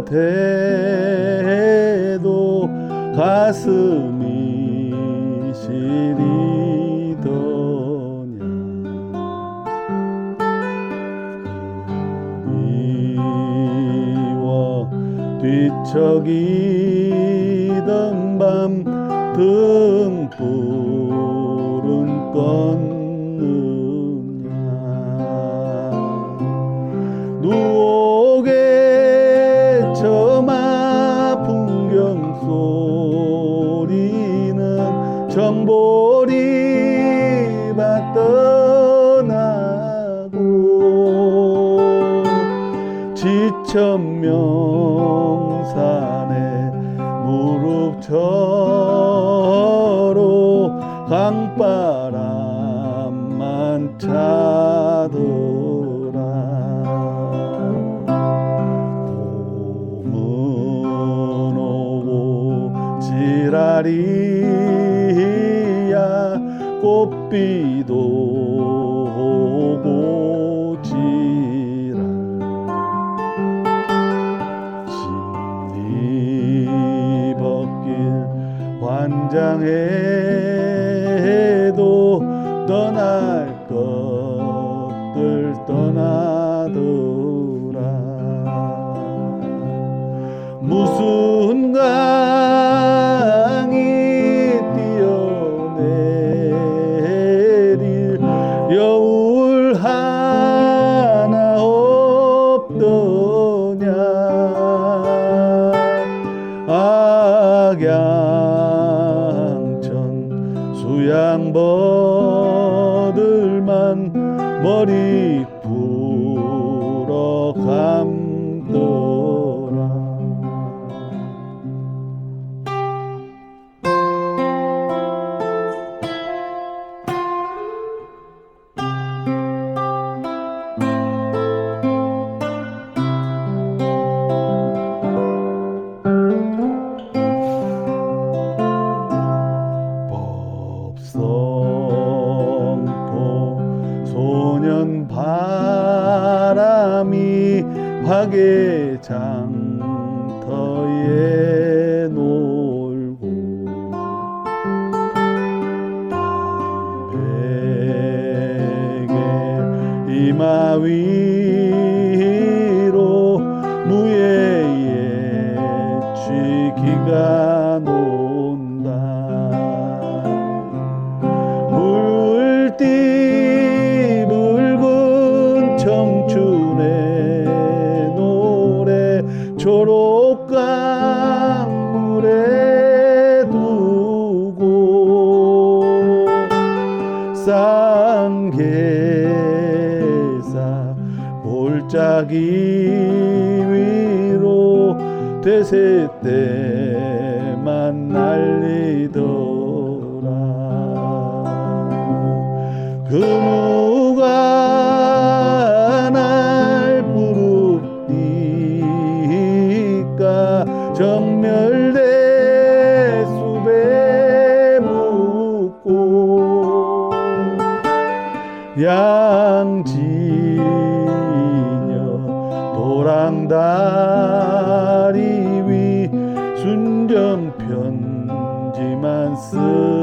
못해도 가슴이 시리더냐. 미워 뒤척이던 밤 등불은 껐느냐. 누오 천명산에 무릎 저로 강바람만 차더라. 봄은 오고 지랄이야 꽃비도 오고 환장해도 떠날 것들 떠나더라. 무슨 강 수양버들만 머리 화개장터에 놀고 베개 이마 위 초록강물에 두고 쌍계사 볼짜기 위로 대세 때만 날리더라. 그 정멸대 숲에 묻고 양지녀 도랑다리 위 순정 편지만 쓰